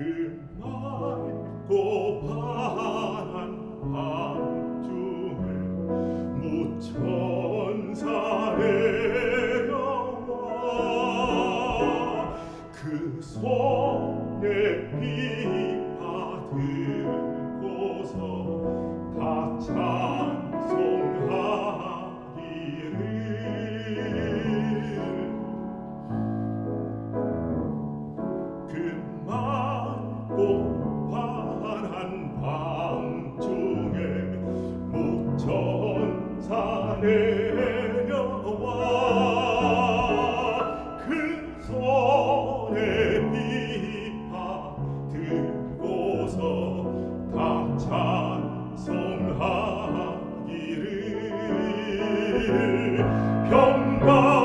그 맑고 파란 밤중을 무천사의 영화 그 손에 빛받들고서 다 찾아 내려와. 그 손에 비파 들고서 다 찬송하기를. 평강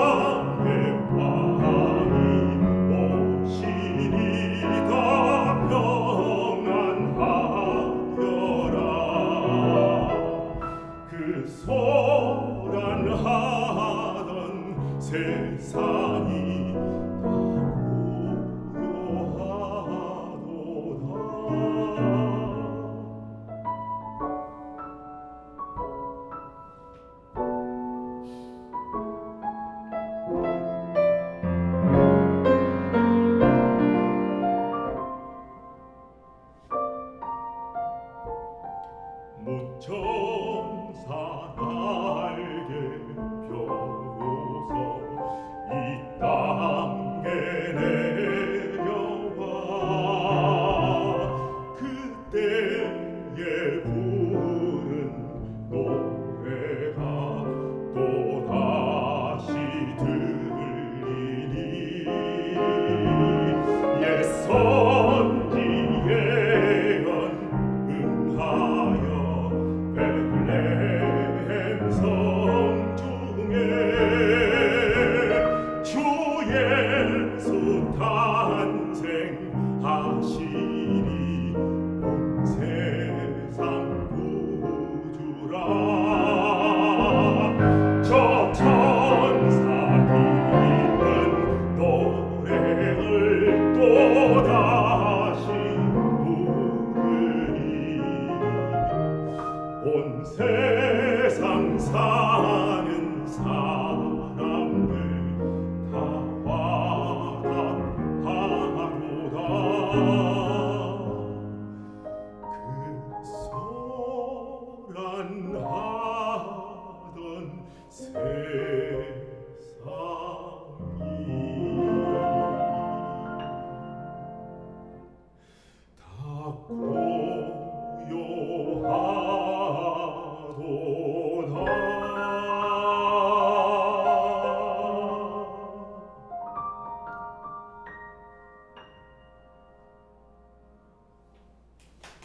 저 Oh.